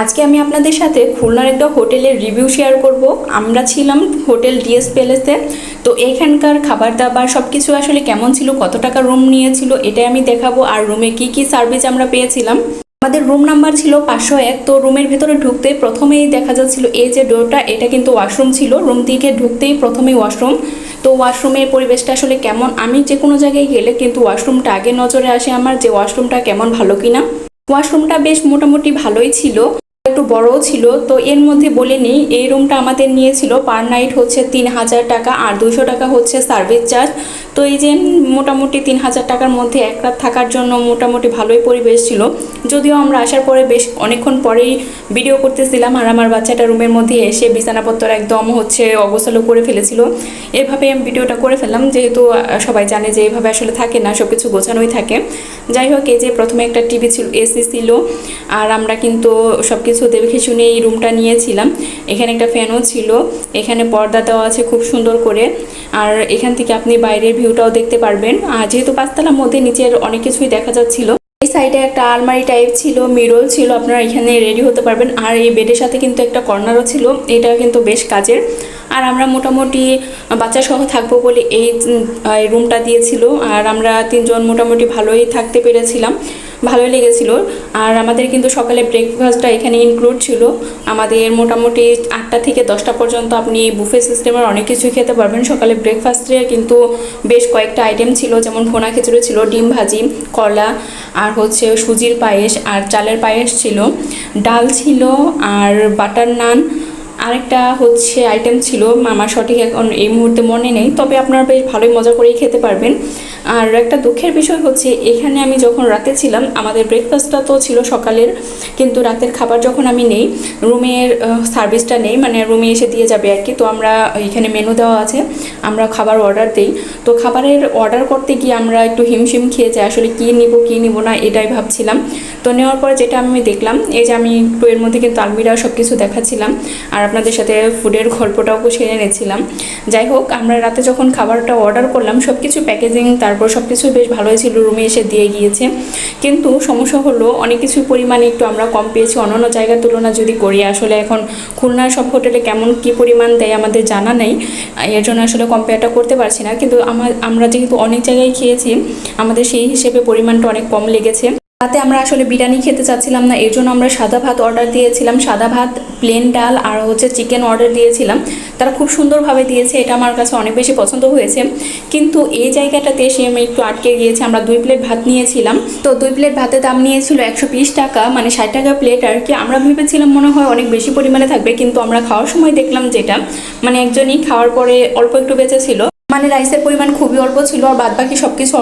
আজকে আমি আপনাদের সাথে খুলনার একটা হোটেলের রিভিউ শেয়ার করব। আমরা ছিলাম হোটেল ডিএস প্যালেসে। তো এখানকার খাবার দাবার সব কিছু আসলে কেমন ছিল? কত টাকা রুম নিয়েছিল? এটাই আমি দেখাবো। আর রুমে কি কি সার্ভিস আমরা পেয়েছিলাম? আমাদের রুম নাম্বার ছিল পাঁচশো এক। তো রুমের ভেতরে ঢুকতে প্রথমেই দেখা যাচ্ছিল এই যে ডোরটা এটা কিন্তু ওয়াশরুম ছিল। রুম থেকে ঢুকতেই প্রথমেই ওয়াশরুম তো ওয়াশরুমের পরিবেশটা আসলে কেমন? আমি যে কোনো জায়গায় গেলে কিন্তু ওয়াশরুমটা আগে নজরে আসে আমার যে ওয়াশরুমটা কেমন, ভালো কিনা। ওয়াশরুমটা বেশ মোটামুটি ভালোই ছিল। একটু বড়ও ছিল, তো এর মধ্যে বলে নিই, এই রুমটা আমাদের নিয়েছিল পার নাইট হচ্ছে তিন হাজার টাকা আর দুশো টাকা হচ্ছে সার্ভিস চার্জ। তো এই যে মোটামুটি তিন হাজার টাকার মধ্যে এক রাত থাকার জন্য মোটামুটি ভালোই পরিবেশ ছিল। যদিও আমরা আসার পরে বেশ অনেকক্ষণ পরেই ভিডিও করতেছিলাম আর আমার বাচ্চাটা রুমের মধ্যে এসে বিছানাপত্র একদম হচ্ছে অগোছালো করে ফেলেছিল। এভাবে আমি ভিডিওটা করে ফেললাম, যেহেতু সবাই জানে যে এভাবে আসলে থাকে না সব কিছু গোছানোই থাকে। যাই হোক, এই যে প্রথমে একটা টিভি ছিল, এসি ছিল, আর আমরা কিন্তু সব কিছু দেখে শুনে এই রুমটা নিয়েছিলাম। এখানে একটা ফ্যানও ছিল। এখানে পর্দা দেওয়া আছে খুব সুন্দর করে। আর এখান থেকে আপনি বাইরের ভিউটাও দেখতে পারবেন। আর যেহেতু পাঁচতলার মধ্যে নিচের অনেক কিছুই দেখা যাচ্ছিল এই সাইডে একটা আলমারি টাইপ ছিল মিরর ছিল, আপনারা এখানে রেডি হতে পারবেন। আর এই বেডের সাথে কিন্তু একটা কর্নারও ছিল এটা কিন্তু বেশ কাজের। আর আমরা মোটামুটি বাচ্চা সহ থাকব বলে এই এই রুমটা দিয়েছিল। আর আমরা তিনজন মোটামুটি ভালোই থাকতে পেরেছিলাম, ভালোই লেগেছিল। আর আমাদের কিন্তু সকালে ব্রেকফাস্টটা এখানে ইনক্লুড ছিল। আমাদের মোটামুটি আটটা থেকে দশটা পর্যন্ত আপনি বুফে সিস্টেমের অনেক কিছু খেতে পারবেন। সকালে ব্রেকফাস্টে কিন্তু বেশ কয়েকটা আইটেম ছিল, যেমন ভোনা খিচুড়ি ছিল, ডিম ভাজি, কলা আর হচ্ছে সুজির পায়েস আর চালের পায়েস ছিল। ডাল ছিল আর বাটার নান আরেকটা হচ্ছে আইটেম ছিল আমার সঠিক এখন এই মুহূর্তে মনে নেই, তবে আপনারা বেশ ভালোই মজা করেই খেতে পারবেন। আর একটা দুঃখের বিষয় হচ্ছে, এখানে আমি যখন রাতে ছিলাম, আমাদের ব্রেকফাস্টটা তো ছিল সকালের, কিন্তু রাতের খাবার যখন আমি নেই রুমের সার্ভিসটা নেই মানে রুমে এসে দিয়ে যাবে আর কি, তো আমরা এখানে মেনু দেওয়া আছে, আমরা খাবার অর্ডার দিই। তো খাবারের অর্ডার করতে গিয়ে আমরা একটু হিমশিম খেয়ে যাই, আসলে কী নিব কী নিব না, এটাই ভাবছিলাম। তো নেওয়ার পরে যেটা আমি দেখলাম, এই যে আমি একটু এর মধ্যে কিন্তু আলমিরা সব কিছু দেখাচ্ছিলাম, আর আপনাদের সাথে ফুডের গল্পটাও সেরে নিয়েছিলাম যাই হোক, আমরা রাতে যখন খাবারটা অর্ডার করলাম সব কিছু প্যাকেজিং তারপর সব কিছু বেশ ভালোই ছিল রুমে এসে দিয়ে গিয়েছে। কিন্তু সমস্যা হলো, অনেক কিছু পরিমাণে একটু আমরা কম পেয়েছি। অন্যান্য জায়গার তুলনা যদি করি, আসলে এখন খুলনার সব হোটেলে কেমন কি পরিমাণ দেয় আমাদের জানা নেই। এর জন্য আসলে কম্পেয়ারটা করতে পারছি না। কিন্তু আমার আমরা যেহেতু অনেক জায়গায় খেয়েছি, আমাদের সেই হিসেবে পরিমাণটা অনেক কম লেগেছে। রাতে আমরা আসলে বিরিয়ানি খেতে চাচ্ছিলাম না, এর জন্য আমরা সাদা ভাত অর্ডার দিয়েছিলাম। সাদা ভাত প্লেন ডাল আর হচ্ছে চিকেন অর্ডার দিয়েছিলাম। তারা খুব সুন্দরভাবে দিয়েছে, এটা আমার কাছে অনেক বেশি পছন্দ হয়েছে। কিন্তু এই জায়গাটাতে এসে আমি একটু আটকে গিয়েছি, আমরা দুই প্লেট ভাত নিয়েছিলাম। তো দুই প্লেট ভাতের দাম নিয়েছিল একশো বিশ টাকা মানে ষাট টাকা প্লেট আর কি। আমরা ভেবেছিলাম মনে হয় অনেক বেশি পরিমাণে থাকবে, কিন্তু আমরা খাওয়ার সময় দেখলাম যেটা মানে একজনই খাওয়ার পরে অল্প একটু বেঁচে ছিল। মানে রাইসের পরিমাণ খুবই অল্প ছিল, আর বাদ বাকি সব কিছু